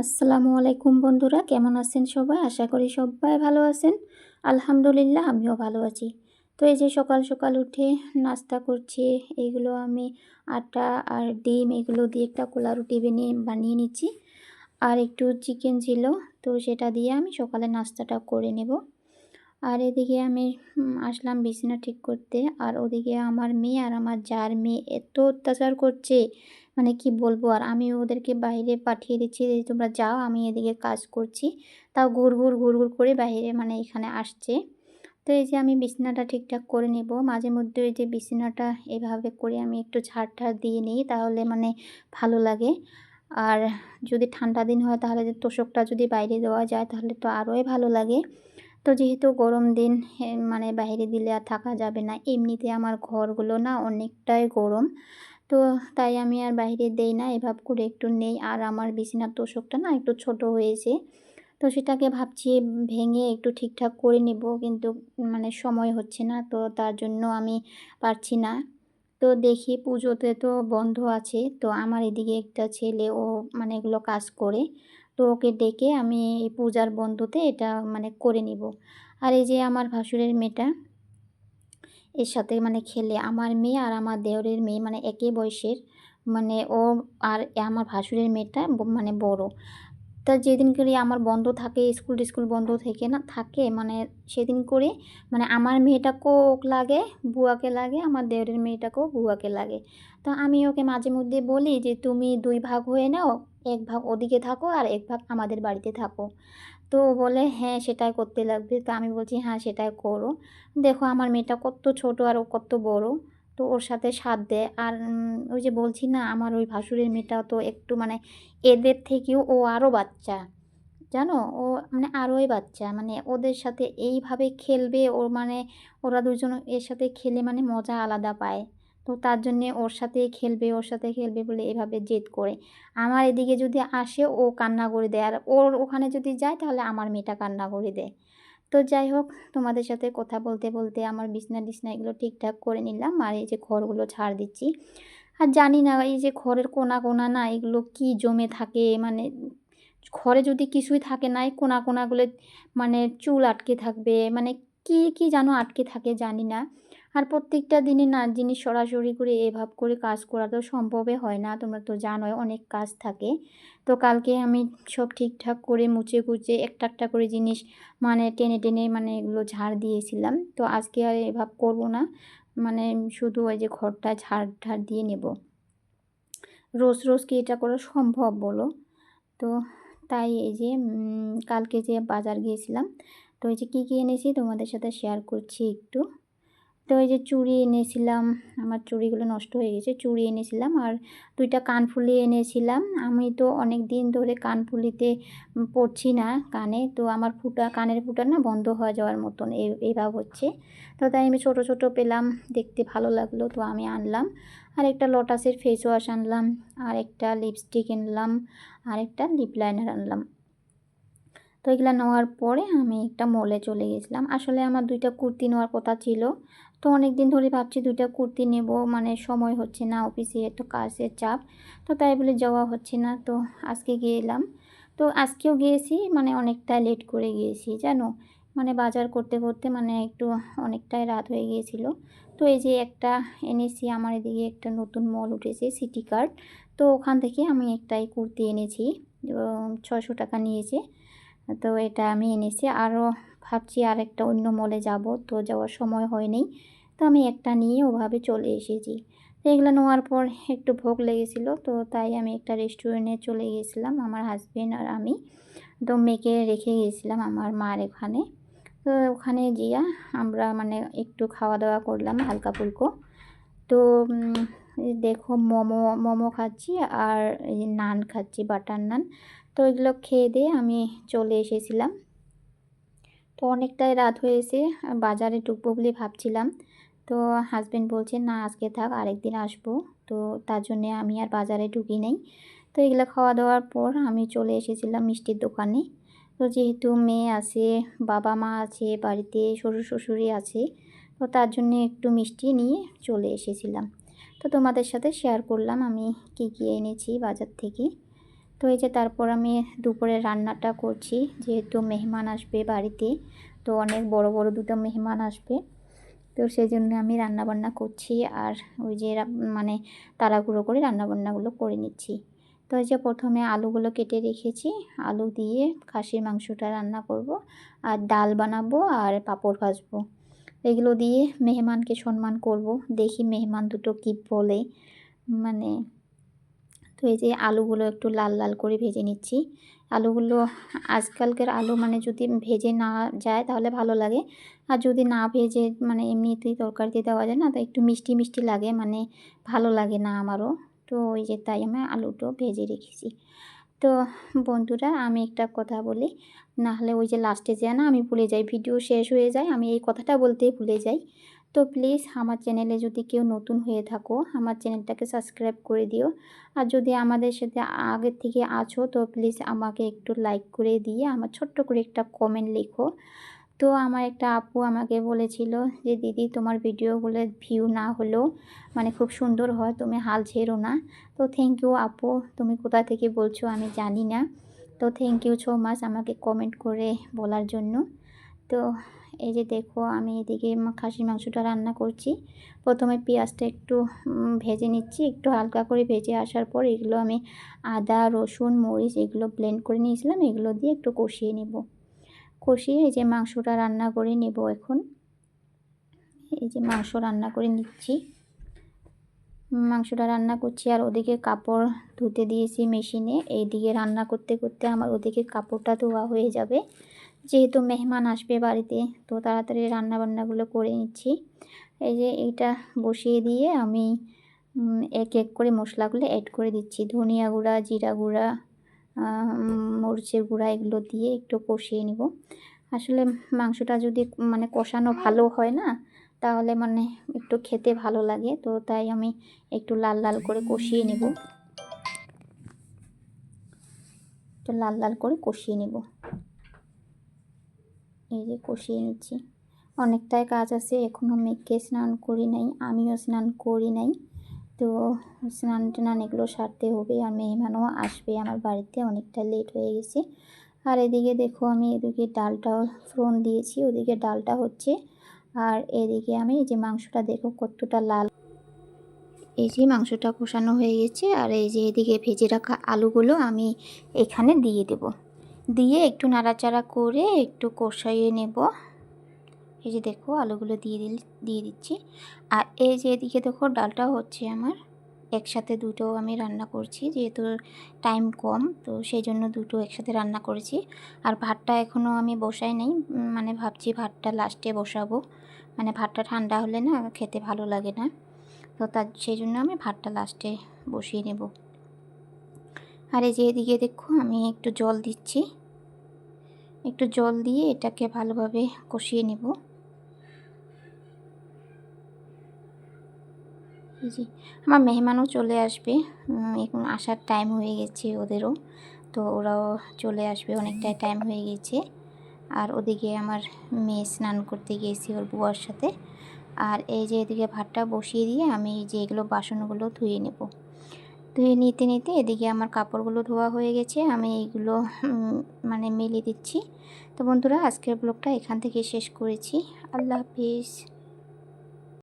আসসালামু আলাইকুম বন্ধুরা, কেমন আছেন সবাই? আশা করি সবাই ভালো আছেন। আলহামদুলিল্লাহ, আমিও ভালো আছি। তো এই যে সকাল সকাল উঠে নাস্তা করছি এইগুলো আমি আটা আর ডিম এগুলো দিয়ে একটা কোলা রুটি বানিয়ে বানিয়ে নিচ্ছি। আর একটু চিকেন ছিল, তো সেটা দিয়ে আমি সকালে নাস্তাটা করে নেব। আর এদিকে আমি আসলাম বিছানা ঠিক করতে। আর ওদিকে আমার মেয়ে আর আমার যার মেয়ে এত অত্যাচার করছে মানে কি বলব? আর আমি ওদেরকে বাইরে পাঠিয়ে দিচ্ছি যে, তোমরা যাও, আমি এদিকে কাজ করছি। তাও ঘুর ঘুর ঘুর ঘুর করে বাইরে মানে এখানে আসছে। তো এই যে আমি বিছানাটা ঠিকঠাক করে নেব। মাঝে মধ্যে ওই যে বিছানাটা এভাবে করে আমি একটু ঝাড় ঠাড় দিয়ে নিই, তাহলে মানে ভালো লাগে। আর যদি ঠান্ডা দিন হয়, তাহলে তোষকটা যদি বাইরে দেওয়া যায়, তাহলে তো আরোই ভালো লাগে। তো যেহেতু গরম দিন মানে বাইরে দিলে আর থাকা যাবে না, এমনিতে আমার ঘরগুলো না অনেকটাই গরম। তো তাই আমি আর বাইরে দেই না, এভাব করে একটু নেই। আর আমার বিছানার তোষকটা না একটু ছোট হয়েছে। তো সেটাকে ভাবছি ভেঙে একটু ঠিকঠাক করে নেব, কিন্তু মানে সময় হচ্ছে না, তো তার জন্য আমি পারছি না। তো দেখি পুজোতে তো বন্ধ আছে, তো আমার এদিকে একটা ছেলে ও মানে এগুলো কাজ করে, তো ওকে ডেকে আমি এই পূজার বন্ধুতে এটা মানে করে নিব। আর এই যে আমার ভাসুরের মেয়েটা এর সাথে মানে খেলে। আমার মেয়ে আর আমার দেওরের মেয়ে মানে একই বয়সের মানে ও আর আমার ভাসুরের মেয়েটা মানে বড়। তা যেদিন করে আমার বন্ধ থাকে, স্কুল টিস্কুল বন্ধ থেকে না, থাকে মানে সেদিন করে মানে আমার মেয়েটাকেও লাগে, বুয়াকে লাগে, আমার দেওরের মেয়েটাকেও বুয়াকে লাগে। তো আমি ওকে মাঝে মধ্যে বলি যে, তুমি দুই ভাগ হয়ে নাও, এক ভাগ ওদিকে থাকো আর এক ভাগ আমাদের বাড়িতে থাকো। তো বলে হ্যাঁ সেটাই করতে লাগবে। তো আমি বলছি হ্যাঁ সেটাই করো। দেখো, আমার মেয়েটা কত ছোট আর ও কত বড়। তো ওর সাথে সাথ দেয় আর ওই যে বলছি না, আমার ওই ভাসুরের মেয়েটা তো একটু মানে এদের থেকেও ও আরও বাচ্চা, জানো? ও মানে আরোই বাচ্চা। মানে ওদের সাথে এইভাবে খেলবে, ও মানে ওরা দুজন এর সাথে খেলে মানে মজা আলাদা পায়। তো তার জন্যে ওর সাথে খেলবে, ওর সাথে খেলবে বলে এভাবে জেদ করে। আমার এদিকে যদি আসে, ও কান্না করে দেয়। আর ওর ওখানে যদি যায়, তাহলে আমার মেয়েটা কান্না করে দেয়। তো যাই হোক, তোমাদের সাথে কথা বলতে বলতে আমার বিছনা টিছনা এগুলো ঠিকঠাক করে নিলাম। আর এই যে ঘরগুলো ছাড় দিচ্ছি। আর জানি না, এই যে ঘরের কোনা কোনা না, এগুলো কি জমে থাকে? মানে ঘরে যদি কিছুই থাকে না, এই কোনা কোনাগুলো মানে চুল আটকে থাকবে। মানে কি কি যেন আটকে থাকে জানি না। আর প্রত্যেকটা দিনে না জিনিস সরাসরি করে এভাব করে কাজ করা তো সম্ভবে হয় না। তোমরা তো জানোই অনেক কাজ থাকে। তো কালকে আমি সব ঠিকঠাক করে মুছে কুচে একটা একটা করে জিনিস মানে টেনে টেনে মানে এগুলো ঝাড় দিয়েছিলাম। তো আজকে আর এভাব করব না। মানে শুধু ওই যে ঘরটা ঝাড় ঝাড় দিয়ে নেব। রোজ রোজ কি এটা করা সম্ভব বলো? তো তাই এই যে কালকে যে বাজার গিয়েছিলাম, তো এই যে কী কী এনেছি তোমাদের সাথে শেয়ার করছি একটু। তো এই যে চুড়ি এনেছিলাম, আমার চুড়িগুলো নষ্ট হয়ে গেছে, চুড়ি এনেছিলাম আর দুইটা কানফুলি এনেছিলাম। আমি তো অনেক দিন ধরে কানফুলিতে পড়ছি না কানে, তো আমার ফুটা, কানের ফুটা না বন্ধ হয়ে যাওয়ার মতন এইভাবে হচ্ছে। তো তাই আমি ছোট ছোট পেলাম, দেখতে ভালো লাগল, তো আমি আনলাম। আর একটা লটাসের ফেস ওয়াশ আনলাম আর একটা লিপস্টিক আনলাম আর একটা লিপ লাইনার আনলাম। তো এগুলো নেওয়ার পরে আমি একটা মলে চলে গেছিলাম। আসলে আমার দুইটা কুর্তি নেওয়ার কথা ছিল। তো অনেক দিন ধরে ভাবছি দুইটা কুর্তি নেব মানে সময় হচ্ছে না অফিসে এত কাজের চাপ। তো তাই বলে যাওয়া হচ্ছে না, তো আজকে গিয়েলাম তো আজকেও গিয়েছি মানে অনেকটা লেট করে গিয়েছি, জানো? মানে বাজার করতে করতে মানে একটু অনেকটাই রাত হয়ে গিয়েছিল। তো এই যে একটা এনেছি, আমার এদিকে একটা নতুন মল উঠেছে সিটি কার্ড তো ওখান থেকে আমি একটাই কুর্তি এনেছি ছশো টাকা নিয়েছে। তো এটা আমি এনেছি। আরও ভাবছি আর একটা অন্য মলে যাব, তো যাওয়ার সময় হয়নি। তো আমি একটা নিয়ে ওভাবে চলে এসেছি। তো এগুলো নেওয়ার পর একটু ভোগ লেগেছিল, তো তাই আমি একটা রেস্টুরেন্টে চলে গিয়েছিলাম আমার হাজব্যান্ড আর আমি। তো মেয়েকে রেখে গিয়েছিলাম আমার মার এখানে। তো ওখানে গিয়া আমরা মানে একটু খাওয়া দাওয়া করলাম, হালকা ফুলকো। তো দেখো মোমো মোমো খাচ্ছি আর নান খাচ্ছি, বাটার নান। তো এগুলো খেয়ে দিয়ে আমি চলে এসেছিলাম। তো অনেকটাই রাত হয়েছে বাজারে ঢুকবো বলে ভাবছিলাম। তো হাজব্যান্ড বলছে, না, আজকে থাক, আরেকদিন আসব। তো তার জন্যে আমি আর বাজারে ঢুকি নেই। তো এগুলো খাওয়া দাওয়ার পর আমি চলে এসেছিলাম মিষ্টির দোকানে। তো যেহেতু মেয়ে আছে, বাবা মা আছে, বাড়িতে শ্বশুর শ্বশুরি আছে, তো তার জন্য একটু মিষ্টি নিয়ে চলে এসেছিলাম। তো তোমাদের সাথে শেয়ার করলাম আমি কি কী এনেছি বাজার থেকে। তো এই যে তারপর আমি দুপুরে রান্নাটা করছি, যেহেতু মেহমান আসবে বাড়িতে, তো অনেক বড় বড় দুটো মেহমান আসবে। তো সেই জন্য আমি রান্নাবান্না করছি আর ওই যে মানে তাড়াহুড়ো করে রান্নাবান্নাগুলো করে নিচ্ছি। তো এই যে প্রথমে আলুগুলো কেটে রেখেছি, আলু দিয়ে খাসির মাংসটা রান্না করব, আর ডাল বানাবো আর পাঁপড় ভাজবো। এগুলো দিয়ে মেহমানকে সম্মান করব, দেখি মেহমান দুটো কী বলে। মানে তো এই যে আলুগুলো একটু লাল লাল করে ভেজে নিচ্ছি। আলুগুলো আজকালকার আলু মানে যদি ভেজে না যায় তাহলে ভালো লাগে। আর যদি না ভেজে মানে এমনিতেই তরকারিতে দেওয়া যায় না তো একটু মিষ্টি মিষ্টি লাগে মানে ভালো লাগে না আমারও। তো ওই যে তাই আমি আলুটো ভেজে রেখেছি। তো বন্ধুরা আমি একটা কথা বলি নাহলে ওই যে লাস্টে যায় না আমি ভুলে যাই, ভিডিও শেষ হয়ে যায়, আমি এই কথাটা বলতেই ভুলে যাই। তো প্লিজ আমার চ্যানেলে যদি কেউ নতুন হয়ে থাকো, আমার চ্যানেলটাকে সাবস্ক্রাইব করে দিও। আর যদি আমাদের সাথে আগের থেকে আছো, তো প্লিজ আমাকে একটু লাইক করে দিয়ে আমার ছোট্ট করে একটা কমেন্ট লিখো। তো আমার একটা আপু আমাকে বলেছিল যে, দিদি, তোমার ভিডিওগুলো ভিউ না হলেও মানে খুব সুন্দর হয়, তুমি হাল ছেড়ো না। তো থ্যাংক ইউ আপু, তুমি কোথা থেকে বলছো আমি জানি না। তো থ্যাংক ইউ সো মাচ আমাকে কমেন্ট করে বলার জন্য। তো এই যে দেখো, আমি এদিকে খাসির মাংসটা রান্না করছি। প্রথমে পেঁয়াজটা একটু ভেজে নিচ্ছি। একটু হালকা করে ভেজে আসার পর এগুলো আমি আদা, রসুন, মরিচ এগুলো ব্লেন্ড করে নিয়েছিলাম। এগুলো দিয়ে একটু কষিয়ে নেব। কষিয়ে এই যে মাংসটা রান্না করে নেব এখন। এই যে মাংস রান্না করে নিচ্ছি। মাংসটা রান্না করছি আর ওদিকে কাপড় ধুতে দিয়েছি মেশিনে। এইদিকে রান্না করতে করতে আমার ওদিকে কাপড়টা ধোয়া হয়ে যাবে। যেহেতু মেহমান আসবে বাড়িতে, তো তাড়াতাড়ি রান্না বান্নাগুলো করে নিচ্ছি। এই যে এইটা বসিয়ে দিয়ে আমি এক এক করে মশলাগুলো অ্যাড করে দিচ্ছি। ধনিয়া গুঁড়া, জিরা গুঁড়া মরিচের গুঁড়া এগুলো দিয়ে একটু কষিয়ে নিব। আসলে মাংসটা যদি মানে কষানো ভালো হয় না, তাহলে মানে একটু খেতে ভালো লাগে, তো তাই আমি একটু লাল লাল করে কষিয়ে নেব। একটু লাল লাল করে কষিয়ে নেব। এই যে কষিয়ে নিচ্ছি। অনেকটাই কাজ আছে এখনও মেঘকে স্নান করি নাই, আমিও স্নান করি নাই। তো স্নান টান এগুলো সারতে হবে আর মেহমানও আসবে আমার বাড়িতে, অনেকটা লেট হয়ে গেছে। আর এদিকে দেখো আমি এদিকে ডালটাও ফোড়ন দিয়েছি, ওদিকে ডালটা হচ্ছে। আর এদিকে আমি এই যে মাংসটা দেখো কতটা লাল। এই যে মাংসটা কষানো হয়ে গেছে, আর এই যে এদিকে ভেজে রাখা আলুগুলো আমি এখানে দিয়ে দেব। দিয়ে একটু নাড়াচাড়া করে একটু কষাইয়ে নেব। এই যে দেখো, আলুগুলো দিয়ে দিল, দিয়ে দিচ্ছি। আর এই যে এদিকে দেখো, ডালটা হচ্ছে আমার। একসাথে দুটো আমি রান্না করছি, যেহেতু টাইম কম, তো সেই জন্য দুটো একসাথে রান্না করেছি। আর ভাতটা এখনও আমি বসাই নাই মানে ভাবছি ভাতটা লাস্টে বসাবো। মানে ভাতটা ঠান্ডা হলে না খেতে ভালো লাগে না। তো তার, সেই জন্য আমি ভাতটা লাস্টে বসিয়ে নেব। আর এই যে এদিকে দেখো, আমি একটু জল দিচ্ছি। একটু জল দিয়ে এটাকে ভালোভাবে কষিয়ে নেব। যে, আমার মেহমানও চলে আসবে। এখন আসার টাইম হয়ে গেছে ওদেরও। তো ওরাও চলে আসবে, অনেকটাই টাইম হয়ে গেছে। আর ওদিকে আমার মেয়ে স্নান করতে গিয়েছি ওর বুয়ার সাথে। আর এই যে এদিকে ভাতটা বসিয়ে দিয়ে আমি যে এগুলো বাসনগুলো ধুয়ে নেব। ধুয়ে নিতে নিতে এদিকে আমার কাপড়গুলো ধোয়া হয়ে গেছে। আমি এইগুলো মানে মেলে দিচ্ছি। তো বন্ধুরা, আজকের ব্লগটা এখান থেকে শেষ করেছি। আল্লাহ হাফিজ।